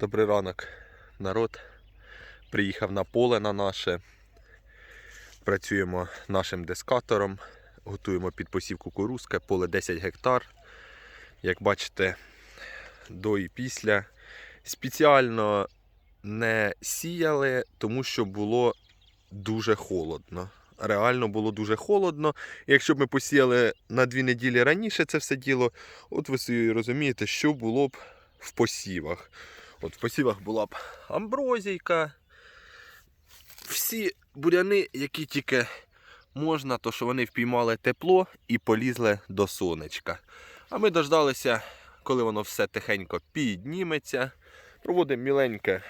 Добрий ранок, народ. Приїхав на поле на наше. Працюємо нашим дискатором, готуємо під посів кукурузки, поле 10 гектар. Як бачите, до і після. Спеціально не сіяли, тому що було дуже холодно. Реально було дуже холодно. Якщо б ми посіяли на дві неділі раніше це все діло, от ви собі розумієте, що було б в посівах. От в посівах була б амброзійка. Всі буряни, які тільки можна, то що вони впіймали тепло і полізли до сонечка. А ми дождалися, коли воно все тихенько підніметься. Проводимо міленьке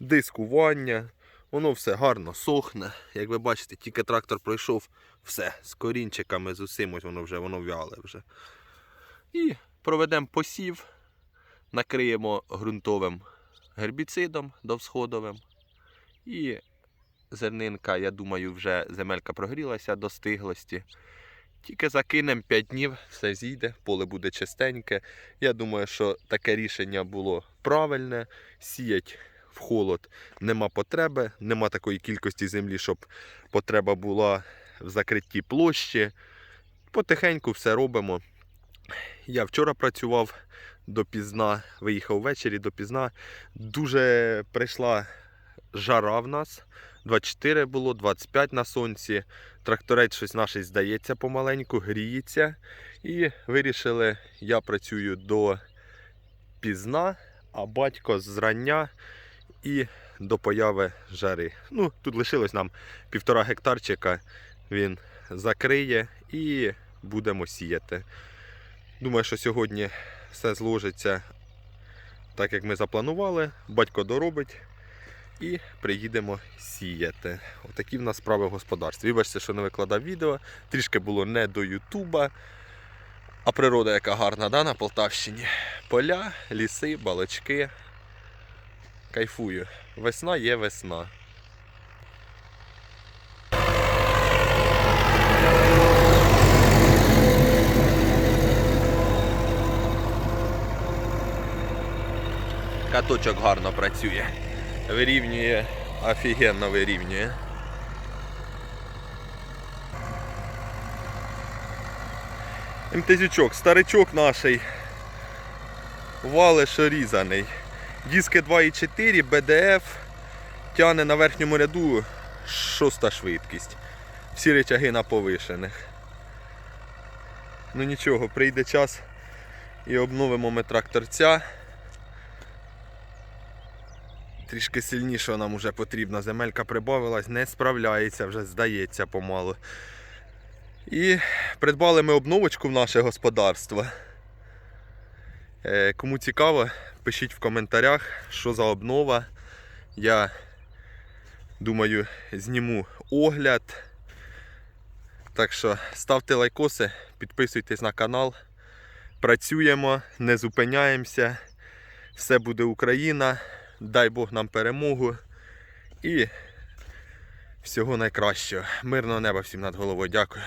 дискування. Воно все гарно сохне. Як ви бачите, тільки трактор пройшов, все, з корінчиками, з усім, воно вже воно вяле вже. І проведемо посів, накриємо ґрунтовим гербіцидом довсходовим. І зернинка, я думаю, вже земелька прогрілася до стиглості. Тільки закинемо 5 днів, все зійде, поле буде чистеньке. Я думаю, що таке рішення було правильне. Сіять в холод нема потреби, нема такої кількості землі, щоб потреба була в закритті площі. Потихеньку все робимо. Я вчора працював допізна, виїхав ввечері допізна. Дуже прийшла жара в нас. 24 було, 25 на сонці. Тракторець щось наш здається помаленьку, гріється. І вирішили, я працюю до пізна, а батько зрання і до появи жари. Ну, тут лишилось нам півтора гектарчика. Він закриє і будемо сіяти. Думаю, що сьогодні все зложиться так, як ми запланували. Батько доробить і приїдемо сіяти. Отакі в нас справи в господарстві. Вибачте, що не викладав відео. Трішки було не до Ютуба. А природа яка гарна, да, на Полтавщині. Поля, ліси, балочки. Кайфую. Весна є весна. Каточок гарно працює. Вирівнює, офігенно вирівнює. МТЗючок, старичок наший. Валиш різаний. Диски 2,4, BDF, тягне на верхньому ряду шоста швидкість. Всі речаги на повишених. Ну нічого, прийде час і обновимо ми тракторця. Трішки сильніше нам вже потрібна. Земелька прибавилась, не справляється, вже здається помалу. І придбали ми обновочку в наше господарство. Е, Кому цікаво, пишіть в коментарях, що за обнова. Я думаю, зніму огляд. Так що ставте лайкоси, підписуйтесь на канал. Працюємо, не зупиняємося. Все буде Україна. Дай Бог нам перемогу. І всього найкращого. Мирного неба всім над головою. Дякую.